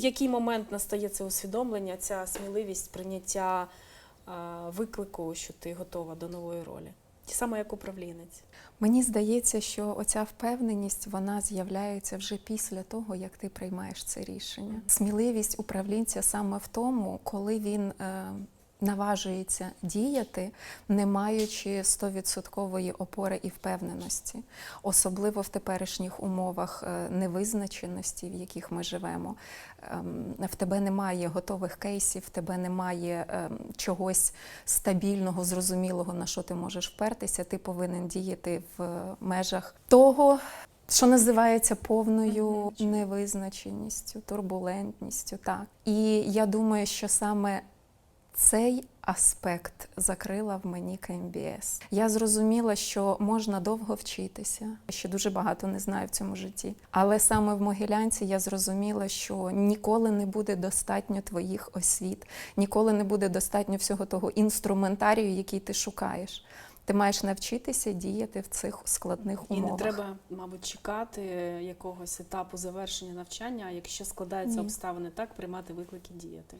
який момент настає це усвідомлення, ця сміливість прийняття е, виклику, що ти готова до нової ролі? Ті саме як управлінець. Мені здається, що оця впевненість вона з'являється вже після того, як ти приймаєш це рішення. Сміливість управлінця саме в тому, коли він е, наважується діяти, не маючи стовідсоткової опори і впевненості, особливо в теперішніх умовах е, невизначеності, в яких ми живемо. Ем, В тебе немає готових кейсів, в тебе немає ем, чогось стабільного, зрозумілого, на що ти можеш впертися. Ти повинен діяти в межах того, що називається повною невизначеністю, турбулентністю. Так. І я думаю, що саме цей аспект закрила в мені КМБС. Я зрозуміла, що можна довго вчитися, що дуже багато не знаю в цьому житті. Але саме в Могилянці я зрозуміла, що ніколи не буде достатньо твоїх освіт, ніколи не буде достатньо всього того інструментарію, який ти шукаєш. Ти маєш навчитися діяти в цих складних І умовах. не треба, мабуть, чекати якогось етапу завершення навчання, а якщо складаються Ні. обставини так, приймати виклики діяти.